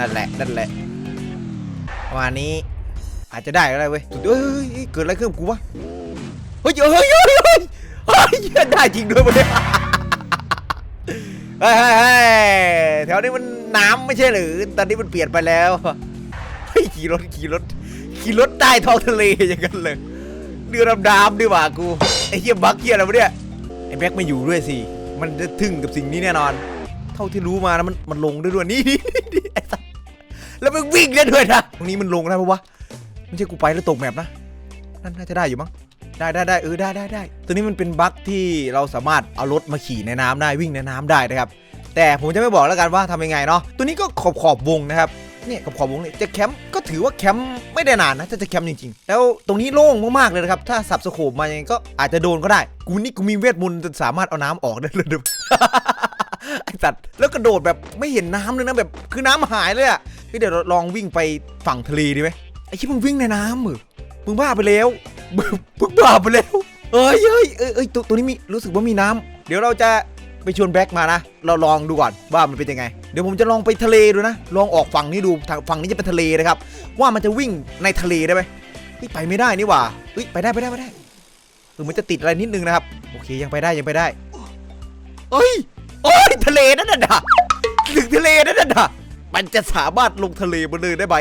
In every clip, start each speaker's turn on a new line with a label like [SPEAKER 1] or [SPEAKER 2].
[SPEAKER 1] นั่นแหละ นั่นแหละประมาณนี้ อาจจะได้ก็ได้เว้ยเฮ้ยเฮ้ยเกิดอะไรขึ้นกูวะ เฮ้ยเฮ้ยเฮ้ยเฮ้ยเฮ้ยเฮ้ยได้จริงด้วยวะเนี่ยเฮ้ยเฮ้ยเฮ้ยแถวนี้มันน้ำไม่ใช่หรือ ตอนนี้มันเปลี่ยนไปแล้วเฮ้ยขี่รถขี่รถขี่รถใต้ท้องทะเลอย่างนั้นเลยเรือดำน้ำดีกว่ากูไอ้เหี้ยบักเหี้ยอะไรวะเนี่ยไอ้แบ็คไม่อยู่ด้วยสิ มันจะทึ่งกับสิ่งนี้แน่นอน เท่าที่รู้มานะมันมันลงได้ด้วยนี่นี่นี่ แล้วมันวิ่งได้ด้วยนะตรงนี้มันลงได้ปะวะไม่ใช่กูไปแล้วตกแมปนะนั่นน่าจะได้อยู่มั้งได้ได้ได้เออได้ได้ได้ตัวนี้มันเป็นบั๊กที่เราสามารถเอารถมาขี่ในน้ำได้วิ่งในน้ำได้นะครับ แต่ผมจะไม่บอกแล้วกันว่าทำยังไงเนาะตัวนี้ก็ขอบขอบวงนะครับเนี่ยขอบขอบวงเนี่ยจะแคมป์ก็ถือว่าแคมป์ไม่ได้นานนะถ้าจะแคมป์จริงๆ แล้วตรงนี้โล่งมากๆเลยนะครับถ้าสับสโคปมายังไงก็อาจจะโดนก็ได้ กูนี่กูมีเวทมนต์จนสามารถเอาน้ำออกได้เลย ไอ้สัตว์แล้วกระโดดแบบไม่เห็นน้ำเลยนะแบบคือน้ำหายเลยอะเฮ้ยเดี๋ยวเราลองวิ่งไปฝั่งทะเลดีไหมไอ้ที่มึงวิ่งในน้ำเหรอมึงบ้าไปแล้วมึงมึงบ้าไปแล้วเอ้ยเอ้ยเอ้ยเอ้ยตัวตัวนี้มีรู้สึกว่ามีน้ำเดี๋ยวเราจะไปชวนแบ็คมานะ เราลองดูก่อนว่ามันเป็นยังไง เดี๋ยวผมจะลองไปทะเลดูนะ ลองออกฝั่งนี้ดูทางฝั่งนี้จะเป็นทะเลนะครับ ว่ามันจะวิ่งในทะเลได้ไหมไปไม่ได้นี่หว่าไปได้ไปได้ไปได้เออมันจะติดอะไรนิดนึงนะครับ โอเคยังไปได้ยังไปได้ เอ้ย โอ้ยทะเลนั่นน่ะถึงทะเลนั่นน่ะมันจะสามารถลงทะเลมาเลยได้ไหม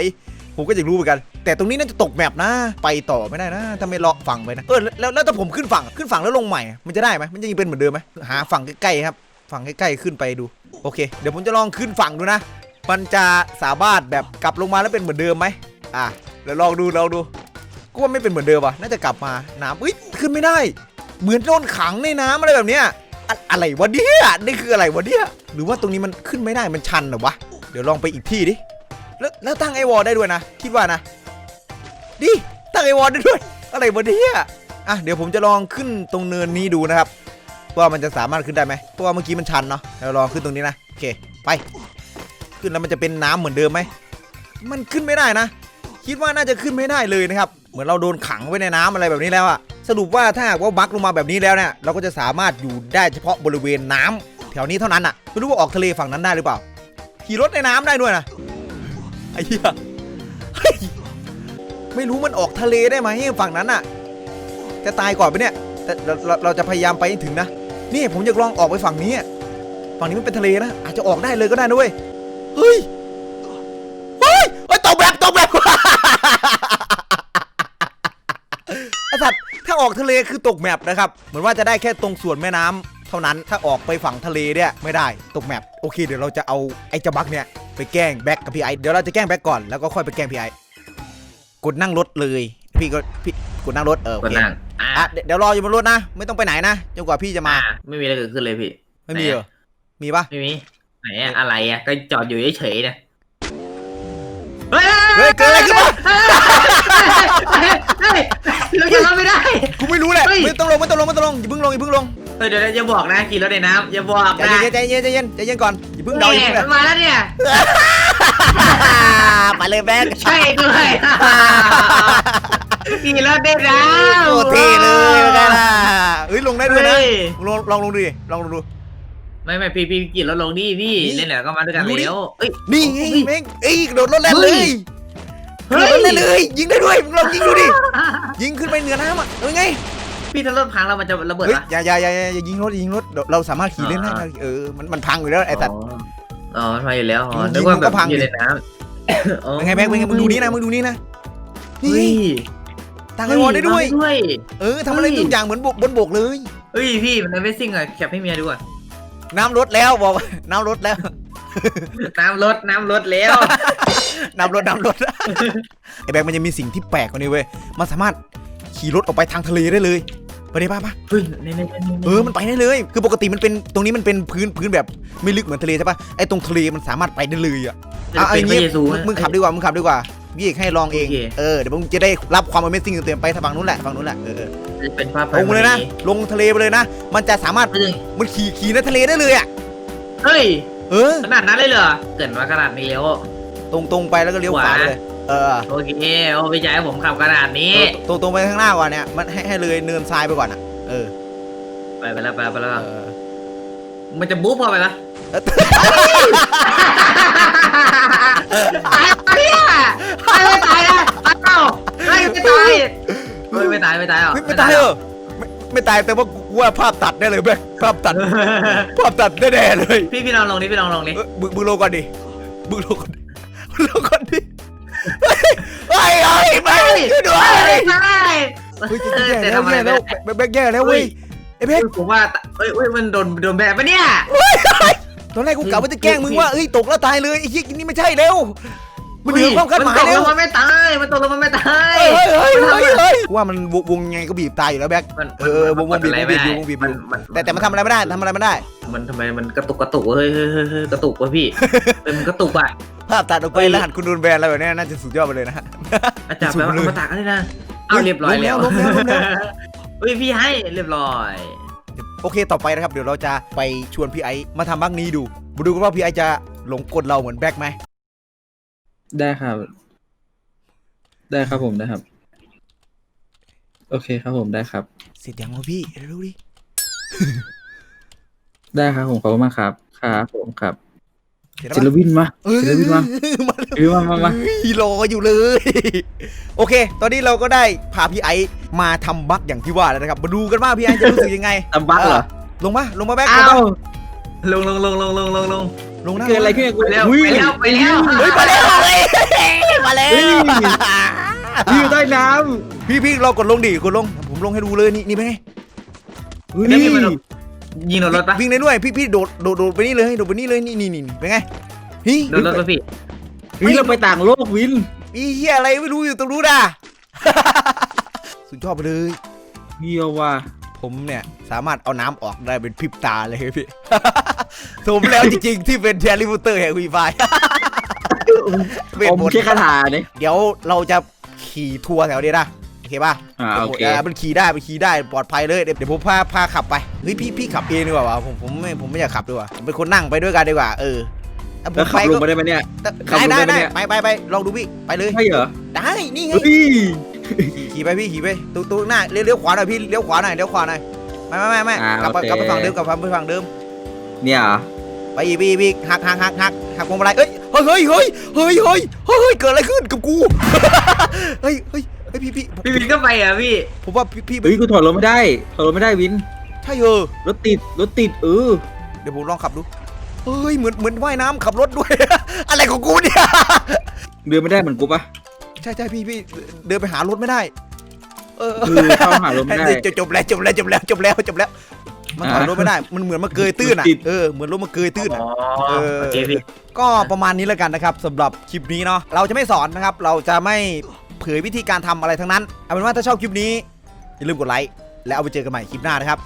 [SPEAKER 1] ผมก็อยากรู้เหมือนกัน แต่ตรงนี้น่าจะตกแมปนะ ไปต่อไม่ได้นะถ้าไม่เลาะฝั่งไปนะเออแล้วแล้วถ้าผมขึ้นฝั่งขึ้นฝั่งแล้วลงใหม่มันจะได้ไหมมันจะยังเป็นเหมือนเดิมไหมหาฝั่งใกล้ๆครับฝั่งใกล้ๆขึ้นไปดูโอเค เดี๋ยวผมจะลองขึ้นฝั่งดูนะ มันจะสามารถแบบกลับลงมาแล้วเป็นเหมือนเดิมไหมอะเดี๋ยวลองดูลองดูก็ว่าไม่เป็นเหมือนเดิมว่ะน่าจะกลับมาน้ำเอ้ยขึ้นไม่ได้ เหมือนโดนขังในน้ำอะไรแบบเนี้ย อะอะไรวะเนี่ยนี่คืออะไรวะเนี่ยหรือว่าตรงนี้มันขึ้นไม่ได้มันชันเหรอวะเดี๋ยวลองไปอีกที่ดิแล้วแล้วตั้งไอวอลได้ด้วยนะคิดว่านะดิตั้งไอวอลได้ด้วย อะไรวะเนี่ยอะเดี๋ยวผมจะลองขึ้นตรงเนินนี้ดูนะครับว่ามันจะสามารถขึ้นได้ไหมเพราะว่าเมื่อกี้มันชันเนาะเราลองขึ้นตรงนี้นะโอเคไปขึ้นแล้วมันจะเป็นน้ำเหมือนเดิมไหมมันขึ้นไม่ได้นะ คิดว่าน่าจะขึ้นไม่ได้เลยนะครับ เหมือนเราโดนขังไว้ในน้ำอะไรแบบนี้แล้วอะ สรุปว่าถ้าหากว่าบักลงมาแบบนี้แล้วเนี่ยเราก็จะสามารถอยู่ได้เฉพาะบริเวณน้ำแถวนี้เท่านั้นอะไม่รู้ว่าออกทะเลฝั่งนั้นได้หรือเปล่าขี่รถในน้ำได้ด้วยนะไอ้เหี้ยไม่รู้มันออกทะเลได้ไหมฝั่งนั้นอะจะตายก่อนไปเนี่ยแต่เราเราเราจะพยายามไปให้ถึงนะนี่ผมอยากลองออกไปฝั่งนี้อะฝั่งนี้มันเป็นทะเลนะอาจจะออกได้เลยก็ได้นะเว้ยเฮ้ย ออกทะเลคือตกแมปนะครับ เหมือนว่าจะได้แค่ตรงส่วนแม่น้ำเท่านั้นถ้าออกไปฝั่งทะเลเนี่ยไม่ได้ตกแมปโอเคเดี๋ยวเราจะเอาไอ้เจาบักเนี่ยไปแกล้งแบ็กกับพี่ไอเดี๋ยวเราจะแกล้งแบ็กก่อนแล้วก็ค่อยไปแกล้งพี่ไอกดนั่งรถเลย พี่ก็พี่กดนั่งรถเออโอ
[SPEAKER 2] ก็
[SPEAKER 1] เค
[SPEAKER 2] นั่งอะ
[SPEAKER 1] อะเดี๋ยวเดี๋ยวรออยู่บนรถนะ ไม่ต้องไปไหนนะจนกว่าพี่จะมา
[SPEAKER 2] อะไม่มีอะไรเกิดขึ้นเลยพี่
[SPEAKER 1] ไม่มีเหรอมีปะ
[SPEAKER 2] ไม่มีไหนอะอะไรอะก็จอดอยู่เฉยๆนะเฮ้ย
[SPEAKER 1] เฮ้ยเกิดอะไรขึ้นมา งลงอย่าเพิ่งลงอย่าเพิ่งลง
[SPEAKER 2] เฮ้ยเดี๋ยวอย่าบอกนะขี่รถในน้ำอย่าบอก
[SPEAKER 1] ใจ
[SPEAKER 2] นะ
[SPEAKER 1] เย็นใจเย็นใจเย็นใจเย็นก่อนอย่าเพิ่งเดาอย่า
[SPEAKER 2] เนี่ย
[SPEAKER 1] เพิ่ง
[SPEAKER 2] มั
[SPEAKER 1] เดาน
[SPEAKER 2] มาแล้วเนี่ย
[SPEAKER 1] ไปเลยแบ็ก
[SPEAKER 2] ใช่ด้วยขี่รถในน้ำ
[SPEAKER 1] โอ้เท่เลยแล้วกันล่ะเฮ้ยลงได้ด้วยนะ
[SPEAKER 2] เฮ้ย
[SPEAKER 1] ลองลองลงดูดิลองลงดู
[SPEAKER 2] ไม่ไม่พี่พี่ขี่รถลงนี่พี่
[SPEAKER 1] นี่
[SPEAKER 2] เล่นเหนือก็มาด้วยกัน
[SPEAKER 1] ดูดิ
[SPEAKER 2] แล้วเอ้ย
[SPEAKER 1] นี่ไงแม่งเอ้ยกระโดดรถแล่นเลย
[SPEAKER 2] เฮ้
[SPEAKER 1] กระ
[SPEAKER 2] ย
[SPEAKER 1] โดดรถแล่นเลย ยิงได้ด้วยมึงลองยิงดูดิ ยิงขึ้นไปเหนือน้ำอะเออไง
[SPEAKER 2] พี่ถ้ารถพังแล้วมันจะระเบิด
[SPEAKER 1] เฮ้ย
[SPEAKER 2] ปะ
[SPEAKER 1] อย่าอย่าอย่าอย่ายิงรถอย่ายิงรถเดี๋ยวเราสามารถขี่เล่นได้
[SPEAKER 2] อ่า
[SPEAKER 1] นะเออมันมันพังอยู่แล้วไอ้สัตว์
[SPEAKER 2] อ๋ออ๋อมันมาอยู่แล้วอ๋อ
[SPEAKER 1] ยิง
[SPEAKER 2] นึกว่า
[SPEAKER 1] มัน
[SPEAKER 2] แบ
[SPEAKER 1] ก็
[SPEAKER 2] บ
[SPEAKER 1] พัง
[SPEAKER 2] อยู่ในน้ำอ๋อ
[SPEAKER 1] เป็นไงแบ็คเป็นไงมึงดูนี่นะมึงดูนี่นะนี่
[SPEAKER 2] เฮ้ย
[SPEAKER 1] ตั้งไอวอลได้ด้วย
[SPEAKER 2] เฮ้ย
[SPEAKER 1] เออทำอะไร
[SPEAKER 2] เฮ้ย
[SPEAKER 1] ทุกอย่างเหมือนบกบนบกเลย
[SPEAKER 2] เฮ้ยพี่มันไม่ซิ่งอะแคปให้เมียดูก่อน
[SPEAKER 1] น้ำลดแล้วบอกว่าน้ำลดแล้ว
[SPEAKER 2] น้ำลดน้ำลดแล้ว
[SPEAKER 1] น้ำรถน้ำรถไอ้แบงค์มันจะมีสิ่งที่แปลกกว่านี้เว้ยมันสามารถขี่รถออกไปทางทะเลได้เลย ไปได้ป่ะป่ะ
[SPEAKER 2] เฮ้ยนี่นี่นี่
[SPEAKER 1] เออมันไปได้เลย คือปกติมันเป็นตรงนี้มันเป็นพื้นพื้นแบบไม่ลึกเหมือนทะเลใช่ป่ะไอ้ตรงทะเลมันสามารถไปได้เลยอะ
[SPEAKER 2] จะ
[SPEAKER 1] เอา
[SPEAKER 2] เป็
[SPEAKER 1] ไอ้
[SPEAKER 2] นพระ
[SPEAKER 1] งี้
[SPEAKER 2] เยซู
[SPEAKER 1] มึงมึงขับดีกว่ามึงขับดีกว่าพี่เอกให้ลองเอง
[SPEAKER 2] โอเค
[SPEAKER 1] เออ เดี๋ยวมึงจะได้รับความ Amazing เต็มๆไปทางฝั่งนู้นแหละ ฝั่งนู้นแหละ เออเออ
[SPEAKER 2] จะเป็นภาพ
[SPEAKER 1] ลงเลยนะ ลงทะเลไปเลยนะ มันจะสามารถ
[SPEAKER 2] เฮ้ย
[SPEAKER 1] มันขี่ขี่ในทะเลได้เลยอะ
[SPEAKER 2] เฮ้ย
[SPEAKER 1] เออ
[SPEAKER 2] ขนาดนั้นเลยเหรอ เกิดมาขนาดนี้แล้ว
[SPEAKER 1] ตรงตรงๆไปแล้วก็เลี้ยวขวาไปเลย เออ
[SPEAKER 2] โอเคโอ้พี่ชายผมขับขนาดนี้
[SPEAKER 1] ตรงตรงๆไปข้างหน้าก่อนเนี่ยมันให้ให้เลยเนินทรายไปก่อนอะ เออ
[SPEAKER 2] ไปไปแล้วไปแล้วไปแล้ว
[SPEAKER 1] เออ
[SPEAKER 2] มันจะบุ๊บพอไปปะตายปะเนี่ยตายไม่ตายอะเอ้าไม่ไม่ตายเฮ้ยไม่ตายไม่ตายหรอ
[SPEAKER 1] ไม่ไม่ตายเหรอไม่ไม่ตายแต่ว่ากูว่าภาพตัดได้เลยแบกภาพตัดภาพตัดแน่ๆเลย
[SPEAKER 2] พี่พี่ลองลงนี่พี่ลองลงนี่
[SPEAKER 1] เอ้ยมึงมึงลงก่อนดิมึงลงก่อนดิมึงลงก่อนดิ เฮ้ยเฮ้ยเฮ้ยไม่ช่วยด้วย
[SPEAKER 2] ไม่ตาย
[SPEAKER 1] เฮ้ย
[SPEAKER 2] เออ
[SPEAKER 1] แย่
[SPEAKER 2] แต่
[SPEAKER 1] แล้ว
[SPEAKER 2] ทำอะไร
[SPEAKER 1] แย่
[SPEAKER 2] ไม่
[SPEAKER 1] แล้ว
[SPEAKER 2] ได้
[SPEAKER 1] แบกแย่แล้วเว้ยไอ้แบก
[SPEAKER 2] ผมว่าเอ้ยเอ้ยมันโดนโดนแบบปะเนี่ย
[SPEAKER 1] ตอนแรกกูกะว่าจะแกล้งมึงว่าเอ้ยตกแล้วตายเลยไอ้เหี้ยนี่ไม่ใช่แล้วมันเหนือความคาดหมาย
[SPEAKER 2] มันตก
[SPEAKER 1] แล้
[SPEAKER 2] ล
[SPEAKER 1] ว
[SPEAKER 2] งมาไม่ตาย มันตกลงมาไม่ตาย
[SPEAKER 1] เฮ้ยเฮ้ยเฮ้ยเฮ้ยกูว่ามันวงวงยังไงก็บีบตายอยู่แล้วแบก
[SPEAKER 2] มัน
[SPEAKER 1] เออวงวงบีบวงบีบอยู่วงบีบอยู่
[SPEAKER 2] มัน
[SPEAKER 1] แต่แต่มันทำอะไรไม่ได้ทำอะไรไม่ได้
[SPEAKER 2] มันทำไมมันกระตุกกระตุกเฮ้ยเฮ้ยเฮ้ยเฮ้ยกระตุกวะพี่เฮ้ยมันกระตุกอะ
[SPEAKER 1] ภาพตัดออกไปแล้วหันคุณโดนแบนอะไรแบบเนี้ยน่าจะสุดยอดไปเลยนะฮะ
[SPEAKER 2] อาจารย์แปลว่าเอามาตักอะไรนะเอาเรียบร้อยแล้ว
[SPEAKER 1] ลงแล้วลงแล้วลงแล้ว
[SPEAKER 2] เฮ้ยพี่ให้เรียบร้อย
[SPEAKER 1] โอเคต่อไปนะครับ เดี๋ยวเราจะไปชวนพี่ไอซ์มาทำบักนี้ดูมาดูกันว่าพี่ไอซ์จะหลงกลเราเหมือนแบ็คไหม
[SPEAKER 3] ได้ครับ ได้ครับผมได้ครับ โอเคครับผมได้ครับ
[SPEAKER 1] เสร็จยังวะพี่เร็วๆดิ
[SPEAKER 3] ได้ครับผมขอบคุณมากครับครับผมครับ
[SPEAKER 1] เสร็จ
[SPEAKER 3] ศิล
[SPEAKER 1] แล้วปะ
[SPEAKER 3] วินมา
[SPEAKER 1] เออ
[SPEAKER 3] ศิลวินมา
[SPEAKER 1] มา
[SPEAKER 3] ศิลวินมามามา
[SPEAKER 1] เฮ้ยรออยู่เลย โอเค ตอนนี้เราก็ได้พาพี่ไอซ์มาทำบักอย่างที่ว่าแล้วนะครับ มาดูกันว่าพี่ไอซ์จะรู้สึกยังไง
[SPEAKER 3] ตำบักเหรอ
[SPEAKER 1] ลงมาลงมาแบ็คล
[SPEAKER 3] อ้าง
[SPEAKER 1] มา
[SPEAKER 3] ว
[SPEAKER 2] ลงลงลงลงลงลงลง
[SPEAKER 1] ลงนะ
[SPEAKER 3] เกิดอะไรขึ้นกับกู
[SPEAKER 2] ไปแล้ว
[SPEAKER 3] อุ้ย
[SPEAKER 2] ไปแล้วไปแล้ว
[SPEAKER 1] เฮ้ยมาแล้วเฮ้ยมาแล้ว
[SPEAKER 3] เฮ้ยพี่อยู่ใต้น้
[SPEAKER 1] พี่พี่เรากดลงดิกดลง ผมลงให้ดูเลยนี่นี่เป็นไงำ
[SPEAKER 3] อุ้ย
[SPEAKER 2] เดี๋ยวพี่มาลง ยิงโดนรถปะ
[SPEAKER 1] วิ่งได้ด้วยพี่พี่โดดโดดโดดไปนี่เลยโดดไปนี่เลยนี่นี่นี่เป็นไงเฮ้ย
[SPEAKER 2] โดนรถปะพี่
[SPEAKER 3] วินเราไปต่างโลกวิน
[SPEAKER 1] อีเหี้ยอะไรไม่รู้อยู่ตรงนู้นอะสุดยอดไปเลย
[SPEAKER 3] เฮียว่ะ
[SPEAKER 1] ผมเนี่ยสามารถเอาน้ำออกได้เป็นพริบตาเลยพี่สมแล้วจริงๆ ที่เป็นแทริบูเตอร์แห่งวีไฟเวท
[SPEAKER 3] ผม
[SPEAKER 1] มนต์
[SPEAKER 3] แค่คาถาเนี่ย
[SPEAKER 1] เดี๋ยวเราจะขี่ทัวร์แถวนี้นะโอ เคป่ะ
[SPEAKER 3] อ่าโอเค
[SPEAKER 1] ดี๋ยวมันขี่ได้มันขี่ได้ปลอดภัยเลยเดี๋ยวเดี๋ยวผมพาพาขับไปเฮ้ยพี่พี่ขับเองดีกว่าวะผมผมไม่ผมไม่อยากขับดีกว่าผมเป็นคนนั่งไปด้วยกันดีกว่าเออถ้าผ
[SPEAKER 3] แล้ว
[SPEAKER 1] ม
[SPEAKER 3] ขั
[SPEAKER 1] ไป
[SPEAKER 3] บล
[SPEAKER 1] ก็
[SPEAKER 3] งมาได้ไหมเนี่ย ขับ
[SPEAKER 1] ได้
[SPEAKER 3] รถ
[SPEAKER 1] ได้
[SPEAKER 3] ได้
[SPEAKER 1] ได้
[SPEAKER 3] ไหมเนี่ย
[SPEAKER 1] ไปไปไปลองดูพี่ไปเลย
[SPEAKER 3] ใช่เหรอ
[SPEAKER 1] ได้นี่ไง
[SPEAKER 3] เฮ้ย
[SPEAKER 1] ขี่ขี่ไปพี่ขี่ไปตู้ตู้หน้าเลี้ยวเลี้ยวขวาหน่อยพี่เลี้ยวขวาหน่อยเลี้ยวขวาหน่อยไม่ไม่ไม่ไม่
[SPEAKER 3] อ่าก
[SPEAKER 1] ลับไป
[SPEAKER 3] โอเค
[SPEAKER 1] กลับไปฝั่งเดิมกลับไปฝั่งเดิม
[SPEAKER 3] เนี่ยเหรอ
[SPEAKER 1] ไปอีกไปอีกไปอีกหักหักหักหักหักพวงมาลัยเอ้ยเฮ้ยเฮ้ยเฮ้ยเฮ้ยเฮ้ยเฮ้ยเกิดอะไรขึ้นกับกู เฮ้ยเฮ้ย เฮ้ยพี่พี่
[SPEAKER 2] พี่วินก็ไปอะพี่
[SPEAKER 1] ผมว่าพี่พี่
[SPEAKER 3] เฮ้ยกูถอดรถไม่ได้ถอดรถไม่ได้วิน
[SPEAKER 1] ใช่เออ
[SPEAKER 3] รถติดรถติดเออ
[SPEAKER 1] เดี๋ยวผมลองขับดูเฮ้ยเหมือนเหมือนว่ายน้ำขับรถด้วย อะไรของกูเนี่ย
[SPEAKER 3] เดินไม่ได้เหมือนกูปะ
[SPEAKER 1] ใช่ใช่พี่พี่เดินไปหารถไม่ได้ เออ
[SPEAKER 3] คือเข้าหารถไม่ได้
[SPEAKER 1] จบจบแล้วจบแล้วจบแล้วจบแล้วจบแล้ว มันถอย
[SPEAKER 3] อ่าร
[SPEAKER 1] ถไม่ได้ มันเหมือนมาเกยตื้นอะ
[SPEAKER 3] ติด
[SPEAKER 1] เออเหมือนรถมาเกยตื้นอะ
[SPEAKER 2] อ๋อ
[SPEAKER 1] เออ
[SPEAKER 2] โอเคพี่
[SPEAKER 1] ก็ประมาณนี้แล้วกันนะครับสำหรับคลิปนี้เนาะเราจะไม่สอนนะครับ เราจะไม่เผ ยวิธีการทำอะไรทั้งนั้นเอาเป็นว่าถ้าชอบคลิปนี้อย่าลืมกดไลค์และเอาไปเจอกันใหม่คลิปหน้านะครับ